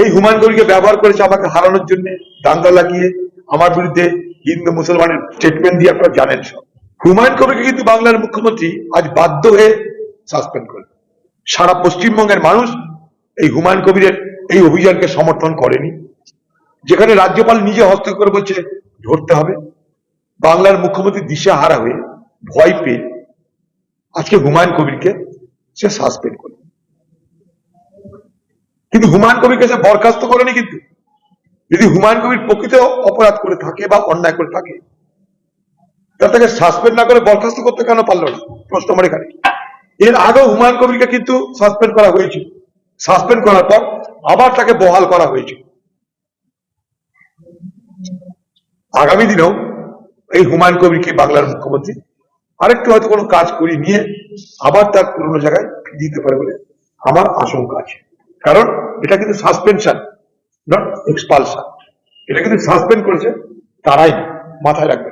এই হুমায়ুন কবিরকে ব্যবহার করেছে আমাকে হারানোর জন্য, দাঙ্গা লাগিয়ে। আমার বিরুদ্ধে হিন্দু মুসলমানের স্টেটমেন্ট দিয়ে আপনারা জানেন সব। হুমায়ুন কবিরকে কিন্তু বাংলার মুখ্যমন্ত্রী আজ বাধ্য হয়ে সাসপেন্ড করে সারা পশ্চিমবঙ্গের মানুষ এই হুমায়ুন কবিরের এই অভিযানকে সমর্থন করেনি। যেখানে রাজ্যপাল নিজে হস্তক্ষেপ বলছে, ধরতে হবে। বাংলার মুখ্যমন্ত্রী দিশা হারা হয়ে ভয় পেয়ে আজকে হুমায়ুন কবিরকে সে সাসপেন্ড করে কিন্তু হুমায়ুন কবিরকে সে বরখাস্ত করেনি কিন্তু, যদি হুমায়ুন কবির প্রকৃত অপরাধ করে থাকে বা অন্যায় করে থাকে তাহলে তাকে সাসপেন্ড না করে বরখাস্ত করতে কেন পারল না? প্রশ্ন আমার এখানে। এর আগেও হুমায়ুন কবিরকে কিন্তু সাসপেন্ড করা হয়েছিল। সাসপেন্ড করার পর আবার তাকে বহাল করা হয়েছিল। আগামী দিনেও এই হুমায়ুন কবিরকে বাংলার মুখ্যমন্ত্রী আরেকটু হয়তো কোনো কাজ করিয়ে নিয়ে আবার তার পুরোনো জায়গায় দিতে পারে বলে আমার আশঙ্কা আছে। কারণ এটা কিন্তু সাসপেনশন নট এক্সপালশন এটা কিন্তু সাসপেন্ড করেছে তারাই মাথায় রাখবে।